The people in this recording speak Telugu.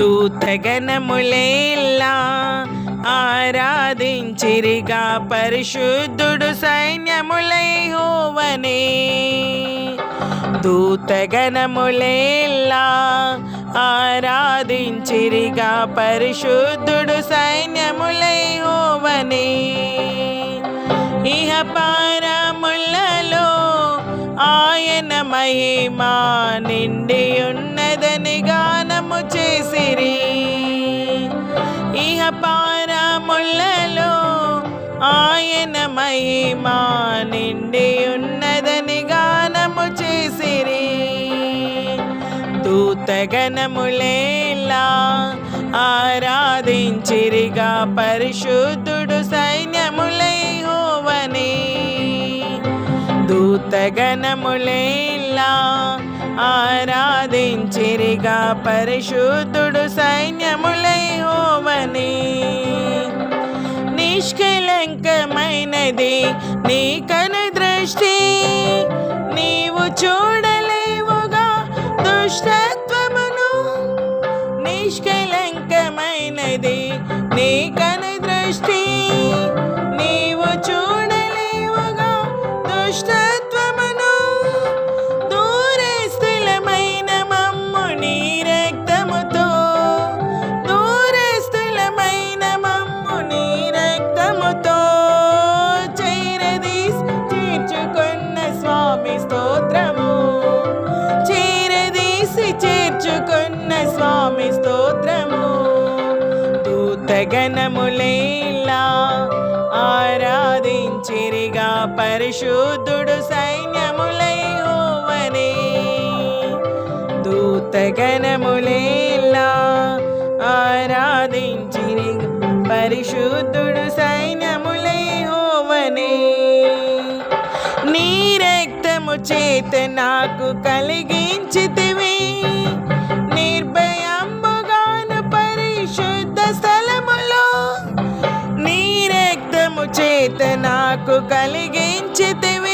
దూతగణములేలా ఆరాధించిరిగా పరిశుద్ధుడు సైన్యములై హోవనే. దూతగణములేలా ఆరాధించిరిగా పరిశుద్ధుడు సైన్యములై హోవనే. ఇహ పారములలో ఆయన మహిమా నిండి సిరి. ఇహ పారములలో ఆయన మహిమా నిండి ఉన్నదని గానము చేసిరి. దూతగణములేలా ఆరాధించిరిగా పరిశుద్ధుడు సైన్యములై హోవని దూతగణములేలా ఆరా చెరిగా పరిశుద్ధుడు సైన్యములై హోమని నిష్కలంకమైనది నీ కను దృష్టి. నీవు చూడలేవుగా దుష్టత్వమును. నిష్కలంకమైనది నీ కను స్వామి స్తోత్రము. దూతగణములేలా ఆరాధించిరిగా పరిశుద్ధుడు సైన్యములై హోవనే దూతగణములేలా ఆరాధించిరిగా పరిశుద్ధుడు సైన్యములై హోవనే నీ రక్తము చేత నాకు కలిగించితివి. కలిగించితివి.